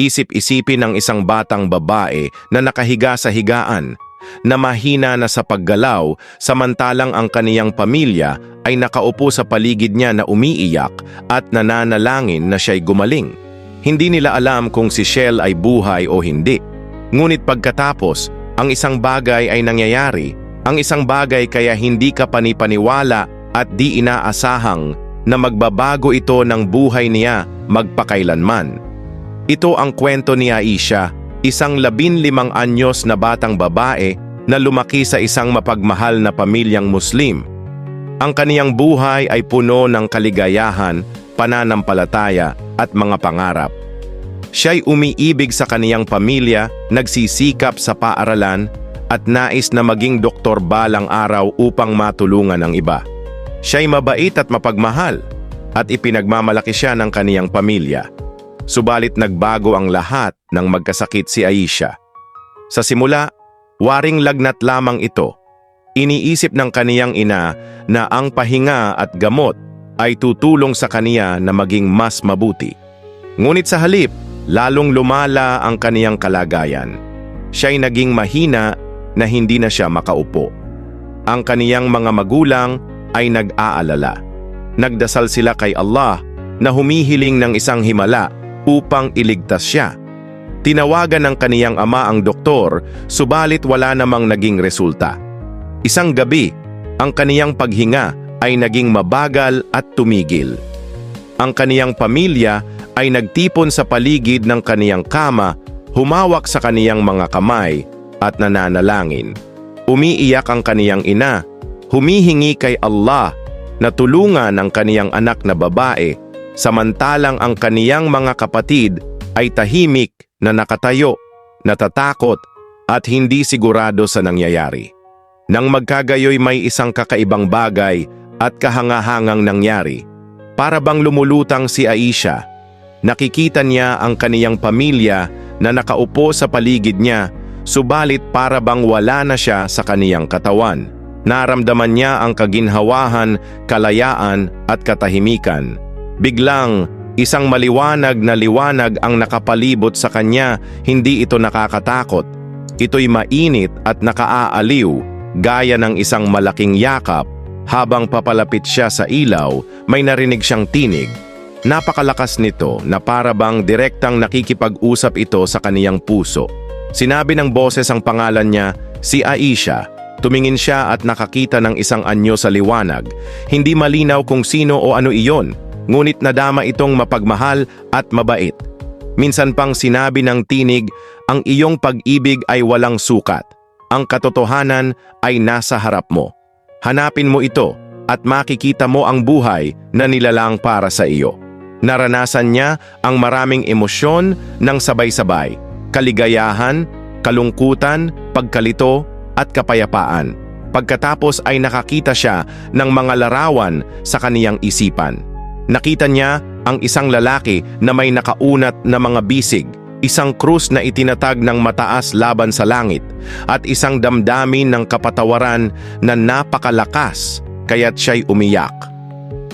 Isip-isipin ng isang batang babae na nakahiga sa higaan, na mahina na sa paggalaw samantalang ang kaniyang pamilya ay nakaupo sa paligid niya na umiiyak at nananalangin na siya'y gumaling. Hindi nila alam kung si Shell ay buhay o hindi. Ngunit pagkatapos, ang isang bagay ay nangyayari. Ang isang bagay kaya hindi ka panipaniwala at di inaasahang na magbabago ito ng buhay niya magpakailanman. Ito ang kwento ni Aisha, isang labinlimang anyos na batang babae na lumaki sa isang mapagmahal na pamilyang Muslim. Ang kaniyang buhay ay puno ng kaligayahan, pananampalataya at mga pangarap. Siya'y umiibig sa kaniyang pamilya, nagsisikap sa paaralan at nais na maging doktor balang araw upang matulungan ang iba. Siya'y mabait at mapagmahal at ipinagmamalaki siya ng kaniyang pamilya. Subalit nagbago ang lahat nang magkasakit si Aisha. Sa simula, waring lagnat lamang ito. Iniisip ng kaniyang ina na ang pahinga at gamot ay tutulong sa kaniya na maging mas mabuti. Ngunit sa halip, lalong lumala ang kaniyang kalagayan. Siya'y naging mahina na hindi na siya makaupo. Ang kaniyang mga magulang ay nag-aalala. Nagdasal sila kay Allah na humihiling ng isang himala upang iligtas siya. Tinawagan ng kaniyang ama ang doktor, subalit wala namang naging resulta. Isang gabi, ang kaniyang paghinga ay naging mabagal at tumigil. Ang kaniyang pamilya ay nagtipon sa paligid ng kaniyang kama, humawak sa kaniyang mga kamay at nananalangin. Umiiyak ang kaniyang ina, humihingi kay Allah na tulungan ang kaniyang anak na babae, samantalang ang kaniyang mga kapatid ay tahimik na nakatayo, natatakot at hindi sigurado sa nangyayari. Nang magkagayoy may isang kakaibang bagay at kahangahangang nangyari. Para bang lumulutang si Aisha, nakikita niya ang kaniyang pamilya na nakaupo sa paligid niya, subalit para bang wala na siya sa kaniyang katawan. Naramdaman niya ang kaginhawahan, kalayaan at katahimikan. Biglang, isang maliwanag na liwanag ang nakapalibot sa kanya, hindi ito nakakatakot. Ito'y mainit at nakaaaliw, gaya ng isang malaking yakap. Habang papalapit siya sa ilaw, may narinig siyang tinig. Napakalakas nito na para bang direktang nakikipag-usap ito sa kaniyang puso. Sinabi ng boses ang pangalan niya, si Aisha. Tumingin siya at nakakita ng isang anyo sa liwanag. Hindi malinaw kung sino o ano iyon, ngunit nadama itong mapagmahal at mabait. Minsan pang sinabi ng tinig, ang iyong pag-ibig ay walang sukat. Ang katotohanan ay nasa harap mo. Hanapin mo ito at makikita mo ang buhay na nilalang para sa iyo. Naranasan niya ang maraming emosyon ng sabay-sabay, kaligayahan, kalungkutan, pagkalito, at kapayapaan. Pagkatapos ay nakakita siya ng mga larawan sa kaniyang isipan. Nakita niya ang isang lalaki na may nakaunat na mga bisig, isang krus na itinatag ng mataas laban sa langit, at isang damdamin ng kapatawaran na napakalakas kaya't siya'y umiyak.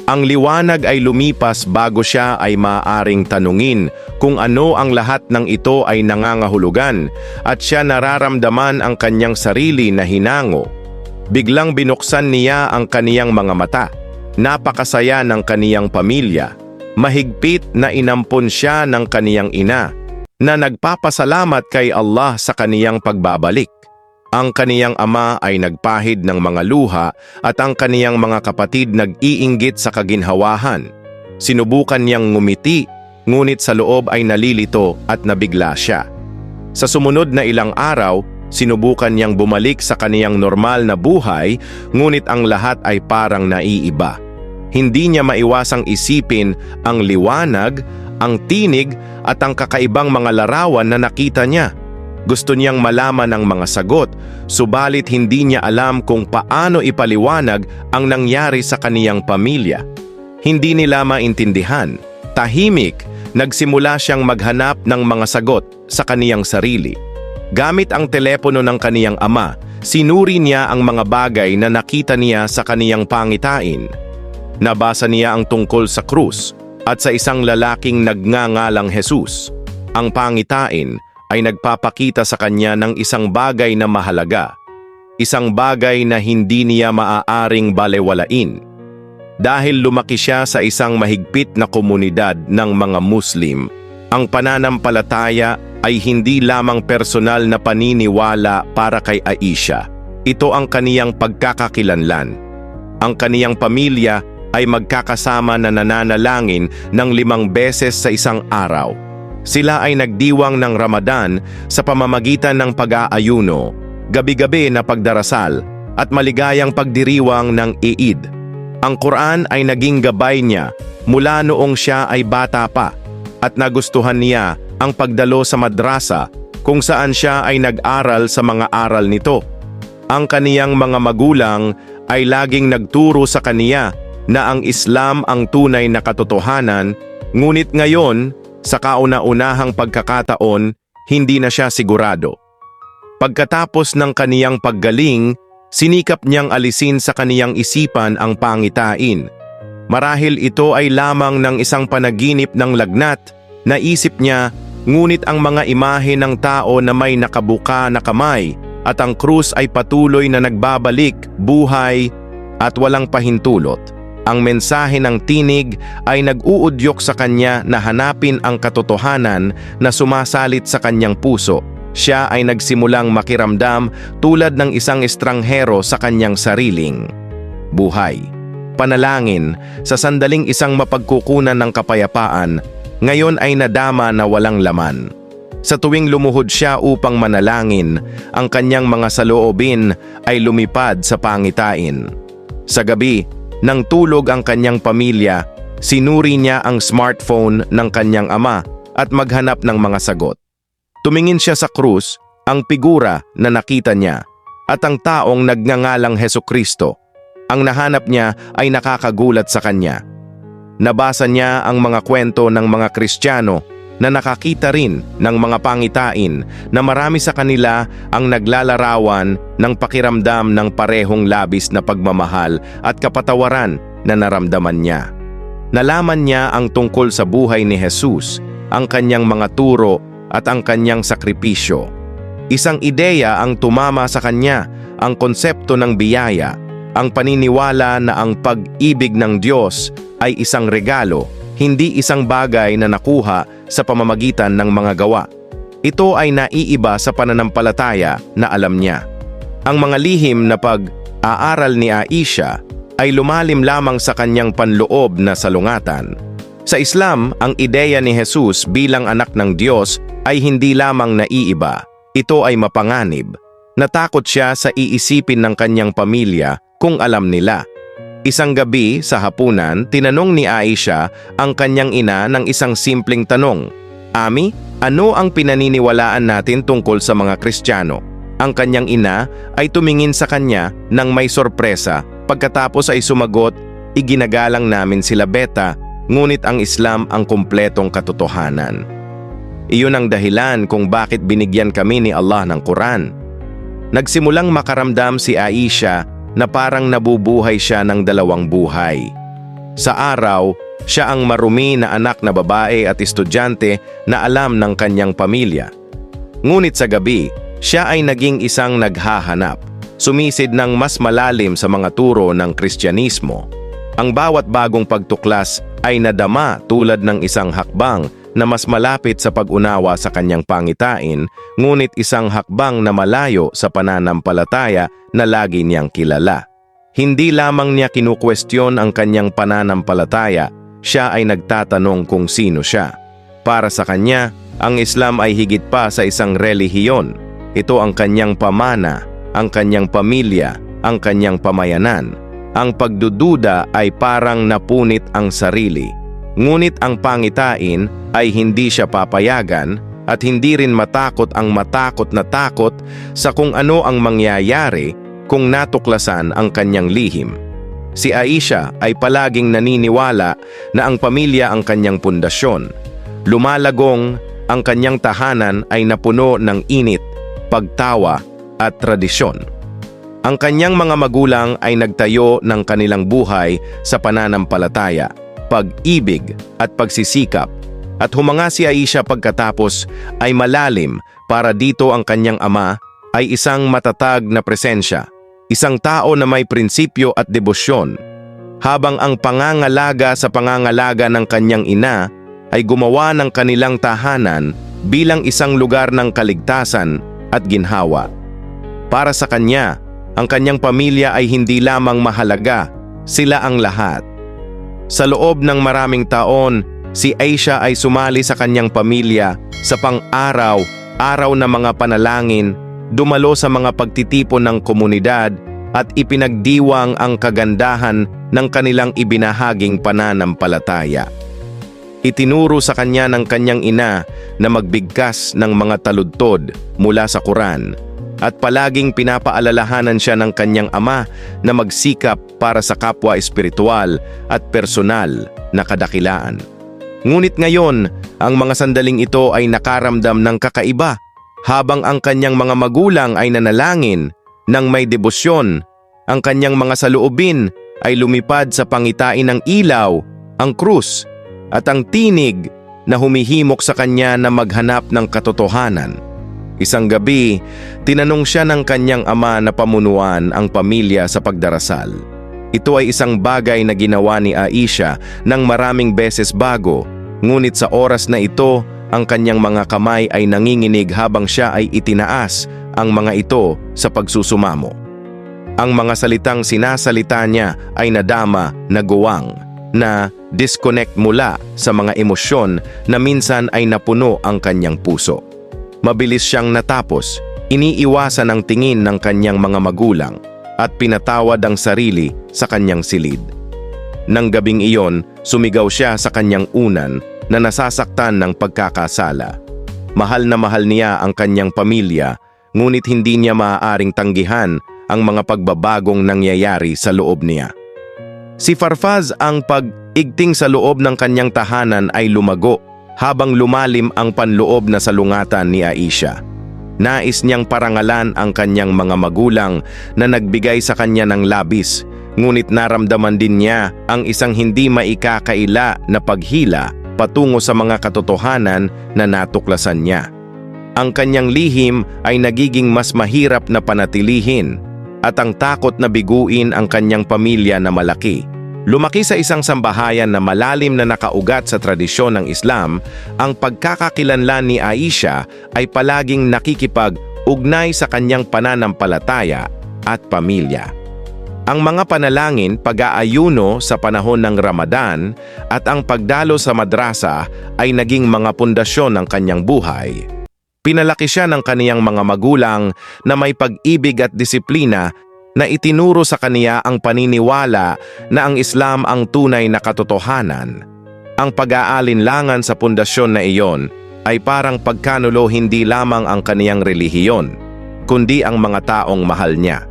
Ang liwanag ay lumipas bago siya ay maaaring tanungin kung ano ang lahat ng ito ay nangangahulugan at siya nararamdaman ang kanyang sarili na hinango. Biglang binuksan niya ang kaniyang mga mata. Napakasaya ng kaniyang pamilya. Mahigpit na inampon siya ng kaniyang ina na nagpapasalamat kay Allah sa kaniyang pagbabalik. Ang kaniyang ama ay nagpahid ng mga luha at ang kaniyang mga kapatid nag-iinggit sa kaginhawahan. Sinubukan niyang ngumiti, ngunit sa loob ay nalilito at nabigla siya. Sa sumunod na ilang araw, sinubukan niyang bumalik sa kaniyang normal na buhay, ngunit ang lahat ay parang naiiba. Hindi niya maiwasang isipin ang liwanag, ang tinig at ang kakaibang mga larawan na nakita niya. Gusto niyang malaman ang mga sagot, subalit hindi niya alam kung paano ipaliwanag ang nangyari sa kaniyang pamilya. Hindi nila maintindihan. Tahimik, nagsimula siyang maghanap ng mga sagot sa kaniyang sarili. Gamit ang telepono ng kaniyang ama, sinuri niya ang mga bagay na nakita niya sa kaniyang pangitain. Nabasa niya ang tungkol sa krus at sa isang lalaking nagngangalang Jesus. Ang pangitain ay nagpapakita sa kanya ng isang bagay na mahalaga, isang bagay na hindi niya maaaring balewalain. Dahil lumaki siya sa isang mahigpit na komunidad ng mga Muslim, ang pananampalataya ay hindi lamang personal na paniniwala para kay Aisha. Ito ang kaniyang pagkakakilanlan. Ang kaniyang pamilya ay magkakasama na nananalangin ng limang beses sa isang araw. Sila ay nagdiwang ng Ramadan sa pamamagitan ng pag-aayuno, gabi-gabi na pagdarasal, at maligayang pagdiriwang ng Eid. Ang Quran ay naging gabay niya mula noong siya ay bata pa at nagustuhan niya ang pagdalo sa madrasa kung saan siya ay nag-aral sa mga aral nito. Ang kaniyang mga magulang ay laging nagturo sa kaniya na ang Islam ang tunay na katotohanan, ngunit ngayon, sa kauna-unahang pagkakataon, hindi na siya sigurado. Pagkatapos ng kaniyang paggaling, sinikap niyang alisin sa kaniyang isipan ang pangitain. Marahil ito ay lamang ng isang panaginip ng lagnat, naisip niya, ngunit ang mga imahe ng tao na may nakabuka na kamay at ang krus ay patuloy na nagbabalik, buhay at walang pahintulot. Ang mensahe ng tinig ay nag-uudyok sa kanya na hanapin ang katotohanan na sumasalit sa kanyang puso. Siya ay nagsimulang makiramdam tulad ng isang estranghero sa kanyang sariling buhay. Panalangin sa sandaling isang mapagkukunan ng kapayapaan, ngayon ay nadama na walang laman. Sa tuwing lumuhod siya upang manalangin, ang kanyang mga saloobin ay lumipad sa pangitain. Sa gabi, nang tulog ang kanyang pamilya, sinuri niya ang smartphone ng kanyang ama at maghanap ng mga sagot. Tumingin siya sa krus, ang figura na nakita niya, at ang taong nagngangalang Heso Kristo. Ang nahanap niya ay nakakagulat sa kanya. Nabasa niya ang mga kwento ng mga Kristiyano na nakakita rin ng mga pangitain na marami sa kanila ang naglalarawan ng pakiramdam ng parehong labis na pagmamahal at kapatawaran na naramdaman niya. Nalaman niya ang tungkol sa buhay ni Jesus, ang kanyang mga turo at ang kanyang sakripisyo. Isang ideya ang tumama sa kanya, ang konsepto ng biyaya, ang paniniwala na ang pag-ibig ng Diyos ay isang regalo, hindi isang bagay na nakuha sa pamamagitan ng mga gawa. Ito ay naiiba sa pananampalataya na alam niya. Ang mga lihim na pag-aaral ni Aisha ay lumalim lamang sa kanyang panloob na salungatan. Sa Islam, ang ideya ni Jesus bilang anak ng Diyos ay hindi lamang naiiba. Ito ay mapanganib. Natakot siya sa iisipin ng kanyang pamilya kung alam nila. Isang gabi sa hapunan, tinanong ni Aisha ang kanyang ina ng isang simpleng tanong. Ami, ano ang pinaniniwalaan natin tungkol sa mga Kristiyano? Ang kanyang ina ay tumingin sa kanya nang may sorpresa pagkatapos ay sumagot, iginagalang namin sila beta, ngunit ang Islam ang kumpletong katotohanan. Iyon ang dahilan kung bakit binigyan kami ni Allah ng Quran. Nagsimulang makaramdam si Aisha na parang nabubuhay siya ng dalawang buhay. Sa araw, siya ang marumi na anak na babae at estudyante na alam ng kanyang pamilya. Ngunit sa gabi, siya ay naging isang naghahanap, sumisid ng mas malalim sa mga turo ng Kristyanismo. Ang bawat bagong pagtuklas ay nadama tulad ng isang hakbang na mas malapit sa pag-unawa sa kanyang pangitain, ngunit isang hakbang na malayo sa pananampalataya na lagi niyang kilala. Hindi lamang niya kinukwestiyon ang kanyang pananampalataya, siya ay nagtatanong kung sino siya. Para sa kanya, ang Islam ay higit pa sa isang relihiyon. Ito ang kanyang pamana, ang kanyang pamilya, ang kanyang pamayanan. Ang pagdududa ay parang napunit ang sarili. Ngunit ang pangitain ay hindi siya papayagan at hindi rin matakot ang matakot na takot sa kung ano ang mangyayari kung natuklasan ang kanyang lihim. Si Aisha ay palaging naniniwala na ang pamilya ang kanyang pundasyon. Lumalagong ang kanyang tahanan ay napuno ng init, pagtawa at tradisyon. Ang kanyang mga magulang ay nagtayo ng kanilang buhay sa pananampalataya, pag-ibig at pagsisikap At humanga si Aisha pagkatapos ay malalim para dito ang kanyang ama ay isang matatag na presensya, isang tao na may prinsipyo at debosyon. Habang ang pangangalaga sa pangangalaga ng kanyang ina ay gumawa ng kanilang tahanan bilang isang lugar ng kaligtasan at ginhawa. Para sa kanya, ang kanyang pamilya ay hindi lamang mahalaga, sila ang lahat. Sa loob ng maraming taon, si Aisha ay sumali sa kanyang pamilya sa pang-araw, araw na mga panalangin, dumalo sa mga pagtitipon ng komunidad at ipinagdiwang ang kagandahan ng kanilang ibinahaging pananampalataya. Itinuro sa kanya ng kanyang ina na magbigkas ng mga taludtod mula sa Quran at palaging pinapaalalahanan siya ng kanyang ama na magsikap para sa kapwa espiritual at personal na kadakilaan. Ngunit ngayon, ang mga sandaling ito ay nakaramdam ng kakaiba habang ang kanyang mga magulang ay nanalangin ng may debosyon, ang kanyang mga saluubin ay lumipad sa pangitain ng ilaw, ang krus, at ang tinig na humihimok sa kanya na maghanap ng katotohanan. Isang gabi, tinanong siya ng kanyang ama na pamunuan ang pamilya sa pagdarasal. Ito ay isang bagay na ginawa ni Aisha ng maraming beses bago, ngunit sa oras na ito, ang kanyang mga kamay ay nanginginig habang siya ay itinaas ang mga ito sa pagsusumamo. Ang mga salitang sinasalita niya ay nadama na guwang, na disconnect mula sa mga emosyon na minsan ay napuno ang kanyang puso. Mabilis siyang natapos, iniiwasan ang tingin ng kanyang mga magulang at pinatawad ang sarili sa kanyang silid. Nang gabing iyon, sumigaw siya sa kanyang unan na nasasaktan ng pagkakasala. Mahal na mahal niya ang kanyang pamilya, ngunit hindi niya maaaring tanggihan ang mga pagbabagong nangyayari sa loob niya. Si Farfaz ang pag-igting sa loob ng kanyang tahanan ay lumago habang lumalim ang panloob na salungatan ni Aisha. Nais niyang parangalan ang kanyang mga magulang na nagbigay sa kanya ng labis, ngunit naramdaman din niya ang isang hindi maikakaila na paghila patungo sa mga katotohanan na natuklasan niya. Ang kanyang lihim ay nagiging mas mahirap na panatilihin at ang takot na biguin ang kanyang pamilya na malaki. Lumaki sa isang sambahayan na malalim na nakaugat sa tradisyon ng Islam, ang pagkakakilanlan ni Aisha ay palaging nakikipag-ugnay sa kanyang pananampalataya at pamilya. Ang mga panalangin, pag-aayuno sa panahon ng Ramadan at ang pagdalo sa madrasa ay naging mga pundasyon ng kanyang buhay. Pinalaki siya ng kaniyang mga magulang na may pag-ibig at disiplina na itinuro sa kaniya ang paniniwala na ang Islam ang tunay na katotohanan. Ang pag-aalinlangan sa pundasyon na iyon ay parang pagkanulo hindi lamang ang kaniyang relihiyon, kundi ang mga taong mahal niya.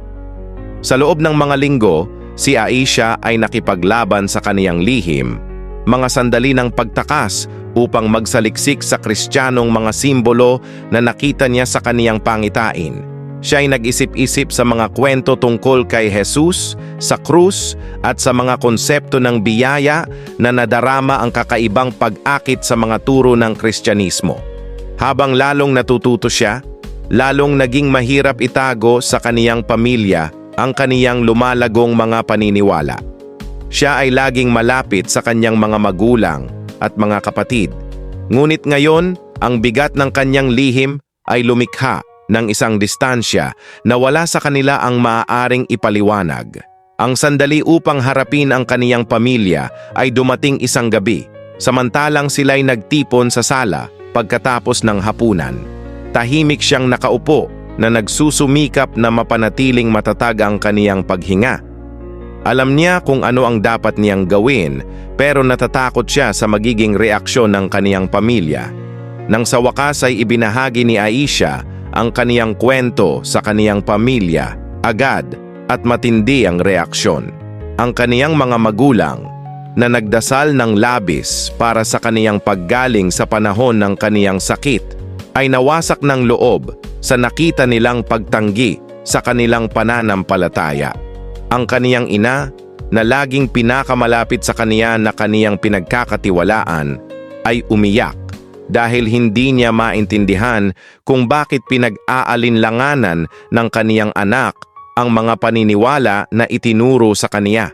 Sa loob ng mga linggo, si Aisha ay nakipaglaban sa kaniyang lihim, mga sandali ng pagtakas upang magsaliksik sa kristyanong mga simbolo na nakita niya sa kaniyang pangitain. Siya ay nag-isip-isip sa mga kwento tungkol kay Jesus, sa krus, at sa mga konsepto ng biyaya na nadarama ang kakaibang pag-akit sa mga turo ng kristyanismo. Habang lalong natututo siya, lalong naging mahirap itago sa kaniyang pamilya ang kaniyang lumalagong mga paniniwala. Siya ay laging malapit sa kanyang mga magulang at mga kapatid. Ngunit ngayon, ang bigat ng kanyang lihim ay lumikha ng isang distansya na wala sa kanila ang maaaring ipaliwanag. Ang sandali upang harapin ang kaniyang pamilya ay dumating isang gabi, samantalang sila'y nagtipon sa sala pagkatapos ng hapunan. Tahimik siyang nakaupo na nagsusumikap na mapanatiling matatag ang kaniyang paghinga. Alam niya kung ano ang dapat niyang gawin pero natatakot siya sa magiging reaksyon ng kaniyang pamilya. Nang sa wakas ay ibinahagi ni Aisha ang kaniyang kwento sa kaniyang pamilya, agad at matindi ang reaksyon. Ang kaniyang mga magulang na nagdasal ng labis para sa kaniyang paggaling sa panahon ng kaniyang sakit ay nawasak ng loob sa nakita nilang pagtanggi sa kanilang pananampalataya. Ang kaniyang ina na laging pinakamalapit sa kaniya na kaniyang pinagkakatiwalaan ay umiyak dahil hindi niya maintindihan kung bakit pinag-aalinlanganan ng kaniyang anak ang mga paniniwala na itinuro sa kaniya.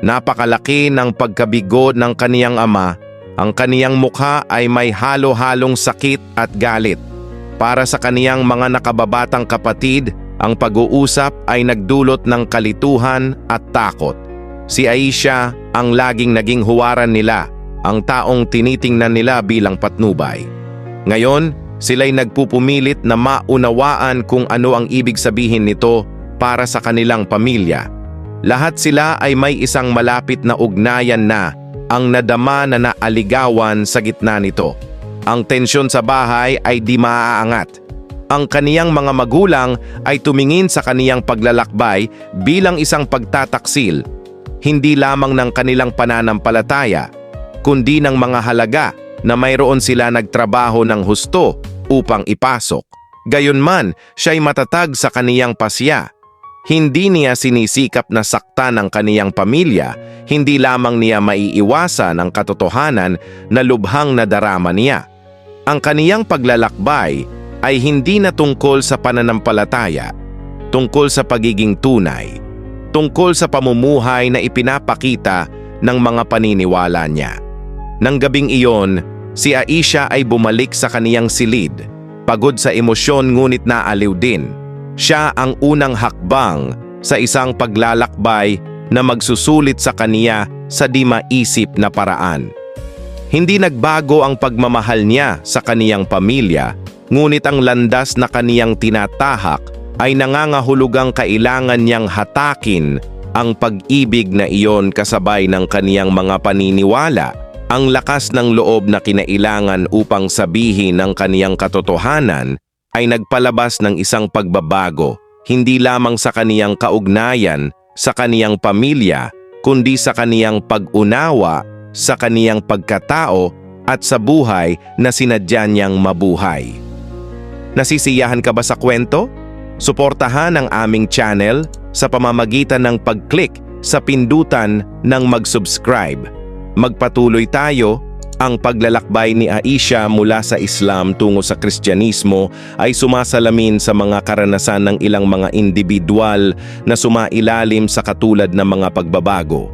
Napakalaki ng pagkabigo ng kaniyang ama, ang kaniyang mukha ay may halo-halong sakit at galit. Para sa kaniyang mga nakababatang kapatid, ang pag-uusap ay nagdulot ng kalituhan at takot. Si Aisha ang laging naging huwaran nila, ang taong tinitingnan nila bilang patnubay. Ngayon, sila'y nagpupumilit na maunawaan kung ano ang ibig sabihin nito para sa kanilang pamilya. Lahat sila ay may isang malapit na ugnayan na ang nadama na naaligawan sa gitna nito. Ang tensyon sa bahay ay di maaangat. Ang kaniyang mga magulang ay tumingin sa kaniyang paglalakbay bilang isang pagtataksil, hindi lamang ng kanilang pananampalataya, kundi ng mga halaga na mayroon sila nagtrabaho ng husto upang ipasok. Gayunman, siya'y matatag sa kaniyang pasya. Hindi niya sinisikap na sakta ng kaniyang pamilya, hindi lamang niya maiiwasan ang katotohanan na lubhang nadarama niya. Ang kaniyang paglalakbay ay hindi na tungkol sa pananampalataya, tungkol sa pagiging tunay, tungkol sa pamumuhay na ipinapakita ng mga paniniwala niya. Nang gabing iyon, si Aisha ay bumalik sa kaniyang silid, pagod sa emosyon ngunit naaliw din. Siya ang unang hakbang sa isang paglalakbay na magsusulit sa kaniya sa di maisip na paraan. Hindi nagbago ang pagmamahal niya sa kaniyang pamilya ngunit ang landas na kaniyang tinatahak ay nangangahulugang kailangan niyang hatakin ang pag-ibig na iyon kasabay ng kaniyang mga paniniwala, ang lakas ng loob na kinailangan upang sabihin ng kaniyang katotohanan ay nagpalabas ng isang pagbabago, hindi lamang sa kaniyang kaugnayan, sa kaniyang pamilya, kundi sa kaniyang pag-unawa, sa kaniyang pagkatao at sa buhay na sinadya niyang mabuhay. Nasisiyahan ka ba sa kwento? Suportahan ang aming channel sa pamamagitan ng pag-click sa pindutan ng mag-subscribe. Magpatuloy tayo ang paglalakbay ni Aisha mula sa Islam tungo sa Kristyanismo ay sumasalamin sa mga karanasan ng ilang mga individual na sumailalim sa katulad ng mga pagbabago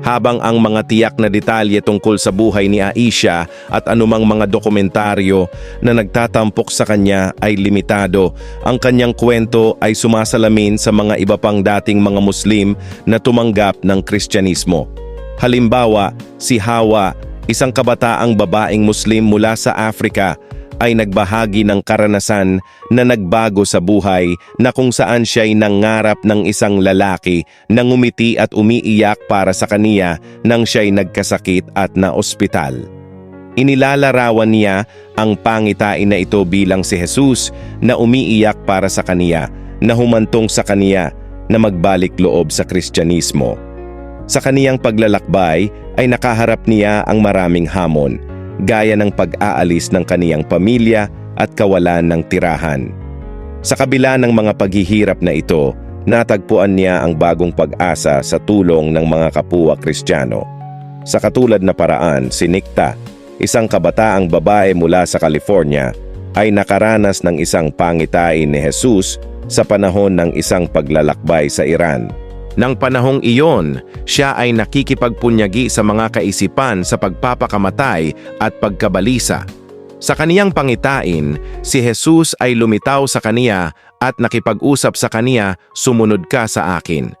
habang ang mga tiyak na detalye tungkol sa buhay ni Aisha at anumang mga dokumentaryo na nagtatampok sa kanya ay limitado. Ang kanyang kwento ay sumasalamin sa mga iba pang dating mga Muslim na tumanggap ng Kristyanismo. Halimbawa, si Hawa, isang kabataang babaeng Muslim mula sa Afrika ay nagbahagi ng karanasan na nagbago sa buhay na kung saan siya'y nangarap ng isang lalaki na ngumiti at umiiyak para sa kaniya nang siya'y nagkasakit at na-ospital. Inilalarawan niya ang pangitain na ito bilang si Jesus na umiiyak para sa kaniya, na humantong sa kaniya na magbalik loob sa Kristyanismo. Sa kaniyang paglalakbay ay nakaharap niya ang maraming hamon, gaya ng pag-aalis ng kaniyang pamilya at kawalan ng tirahan. Sa kabila ng mga paghihirap na ito, natagpuan niya ang bagong pag-asa sa tulong ng mga kapwa Kristiyano. Sa katulad na paraan, si Nikta, isang kabataang babae mula sa California, ay nakaranas ng isang pangitain ni Jesus sa panahon ng isang paglalakbay sa Iran. Nang panahong iyon, siya ay nakikipagpunyagi sa mga kaisipan sa pagpapakamatay at pagkabalisa. Sa kaniyang pangitain, si Jesus ay lumitaw sa kaniya at nakipag-usap sa kaniya, sumunod ka sa akin.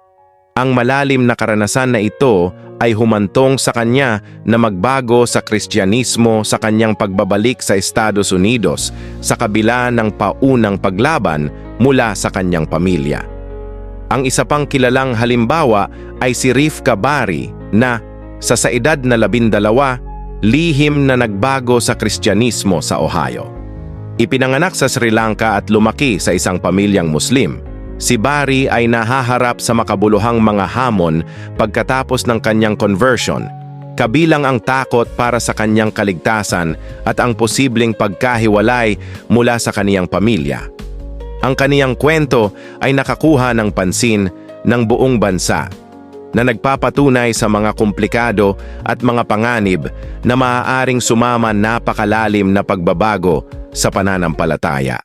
Ang malalim na karanasan na ito ay humantong sa kanya na magbago sa Kristyanismo sa kanyang pagbabalik sa Estados Unidos sa kabila ng paunang paglaban mula sa kanyang pamilya. Ang isa pang kilalang halimbawa ay si Rif Kabari na sa sa edad na labindalawa, lihim na nagbago sa Kristyanismo sa Ohio. Ipinanganak sa Sri Lanka at lumaki sa isang pamilyang Muslim. Si Bari ay nahaharap sa makabuluhang mga hamon pagkatapos ng kanyang conversion, kabilang ang takot para sa kanyang kaligtasan at ang posibleng pagkahiwalay mula sa kaniyang pamilya. Ang kaniyang kwento ay nakakuha ng pansin ng buong bansa. na nagpapatunay sa mga komplikado at mga panganib na maaaring sumama napakalalim na pagbabago sa pananampalataya.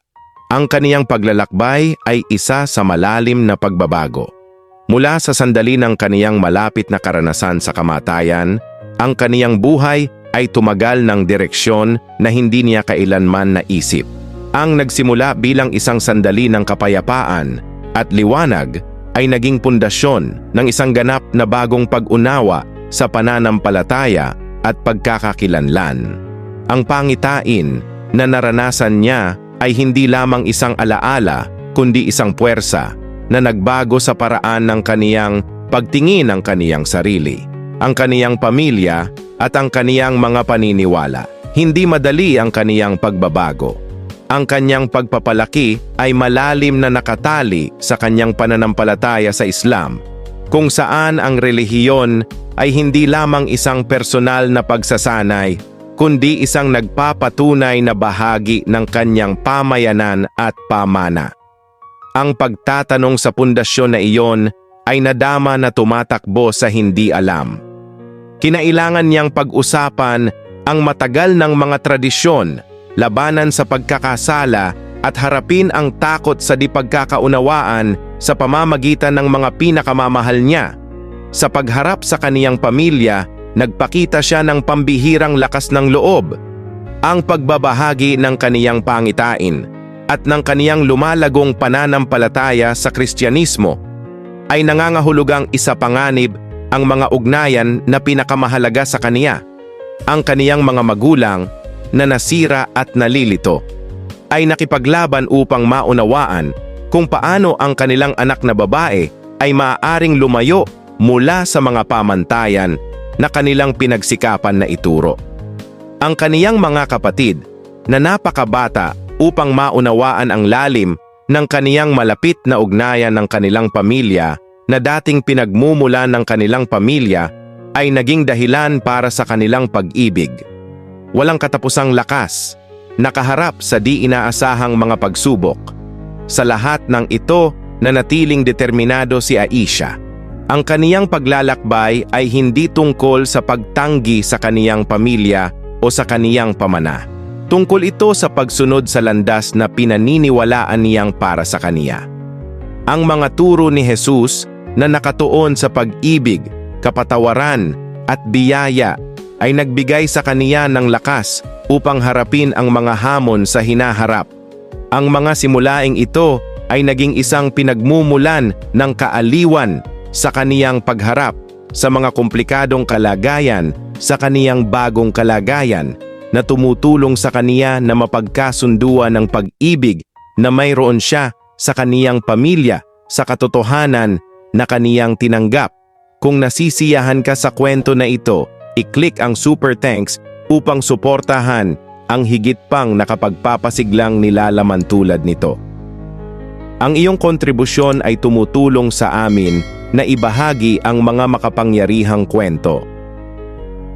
Ang kaniyang paglalakbay ay isa sa malalim na pagbabago. Mula sa sandali ng kaniyang malapit na karanasan sa kamatayan, ang kaniyang buhay ay tumagal ng direksyon na hindi niya kailanman naisip. Ang nagsimula bilang isang sandali ng kapayapaan at liwanag ay naging pundasyon ng isang ganap na bagong pag-unawa sa pananampalataya at pagkakakilanlan. Ang pangitain na naranasan niya ay hindi lamang isang alaala kundi isang puwersa na nagbago sa paraan ng kaniyang pagtingin ng kaniyang sarili, ang kaniyang pamilya at ang kaniyang mga paniniwala. Hindi madali ang kaniyang pagbabago ang kanyang pagpapalaki ay malalim na nakatali sa kanyang pananampalataya sa Islam, kung saan ang relihiyon ay hindi lamang isang personal na pagsasanay, kundi isang nagpapatunay na bahagi ng kanyang pamayanan at pamana. Ang pagtatanong sa pundasyon na iyon ay nadama na tumatakbo sa hindi alam. Kinailangan niyang pag-usapan ang matagal ng mga tradisyon labanan sa pagkakasala at harapin ang takot sa di pagkakaunawaan sa pamamagitan ng mga pinakamamahal niya. Sa pagharap sa kaniyang pamilya, nagpakita siya ng pambihirang lakas ng loob, ang pagbabahagi ng kaniyang pangitain at ng kaniyang lumalagong pananampalataya sa Kristyanismo ay nangangahulugang isa panganib ang mga ugnayan na pinakamahalaga sa kaniya. Ang kaniyang mga magulang na nasira at nalilito, ay nakipaglaban upang maunawaan kung paano ang kanilang anak na babae ay maaaring lumayo mula sa mga pamantayan na kanilang pinagsikapan na ituro. Ang kaniyang mga kapatid na napakabata upang maunawaan ang lalim ng kaniyang malapit na ugnayan ng kanilang pamilya na dating pinagmumula ng kanilang pamilya ay naging dahilan para sa kanilang pag-ibig walang katapusang lakas, nakaharap sa di inaasahang mga pagsubok. Sa lahat ng ito, nanatiling determinado si Aisha. Ang kaniyang paglalakbay ay hindi tungkol sa pagtanggi sa kaniyang pamilya o sa kaniyang pamana. Tungkol ito sa pagsunod sa landas na pinaniniwalaan niyang para sa kaniya. Ang mga turo ni Jesus na nakatuon sa pag-ibig, kapatawaran at biyaya ay nagbigay sa kaniya ng lakas upang harapin ang mga hamon sa hinaharap. Ang mga simulaing ito ay naging isang pinagmumulan ng kaaliwan sa kaniyang pagharap sa mga komplikadong kalagayan sa kaniyang bagong kalagayan na tumutulong sa kaniya na mapagkasunduan ng pag-ibig na mayroon siya sa kaniyang pamilya sa katotohanan na kaniyang tinanggap. Kung nasisiyahan ka sa kwento na ito, i-click ang super thanks upang suportahan ang higit pang nakapagpapasiglang nilalaman tulad nito. Ang iyong kontribusyon ay tumutulong sa amin na ibahagi ang mga makapangyarihang kwento.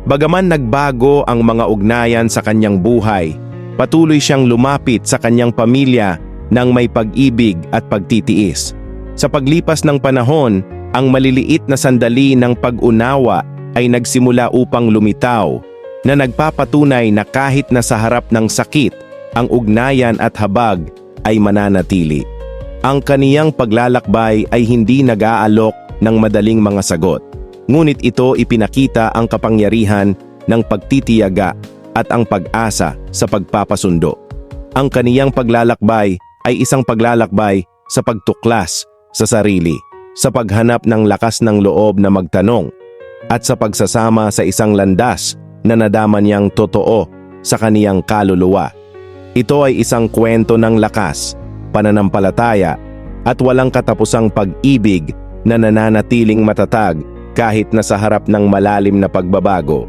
Bagaman nagbago ang mga ugnayan sa kanyang buhay, patuloy siyang lumapit sa kanyang pamilya ng may pag-ibig at pagtitiis. Sa paglipas ng panahon, ang maliliit na sandali ng pag-unawa ay nagsimula upang lumitaw na nagpapatunay na kahit na sa harap ng sakit, ang ugnayan at habag ay mananatili. Ang kaniyang paglalakbay ay hindi nag-aalok ng madaling mga sagot, ngunit ito ipinakita ang kapangyarihan ng pagtitiyaga at ang pag-asa sa pagpapasundo. Ang kaniyang paglalakbay ay isang paglalakbay sa pagtuklas sa sarili, sa paghanap ng lakas ng loob na magtanong at sa pagsasama sa isang landas na nadama niyang totoo sa kaniyang kaluluwa. Ito ay isang kwento ng lakas, pananampalataya at walang katapusang pag-ibig na nananatiling matatag kahit na sa harap ng malalim na pagbabago.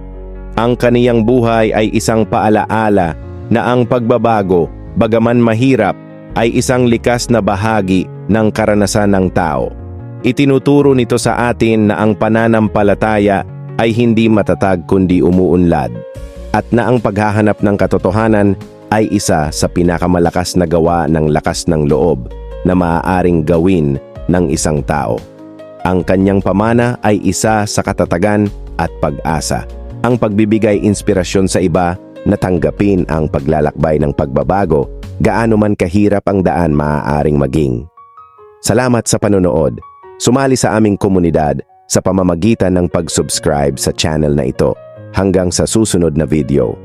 Ang kaniyang buhay ay isang paalaala na ang pagbabago, bagaman mahirap, ay isang likas na bahagi ng karanasan ng tao. Itinuturo nito sa atin na ang pananampalataya ay hindi matatag kundi umuunlad at na ang paghahanap ng katotohanan ay isa sa pinakamalakas na gawa ng lakas ng loob na maaaring gawin ng isang tao. Ang kanyang pamana ay isa sa katatagan at pag-asa. Ang pagbibigay inspirasyon sa iba na tanggapin ang paglalakbay ng pagbabago, gaano man kahirap ang daan maaaring maging. Salamat sa panonood. Sumali sa aming komunidad sa pamamagitan ng pag-subscribe sa channel na ito. Hanggang sa susunod na video.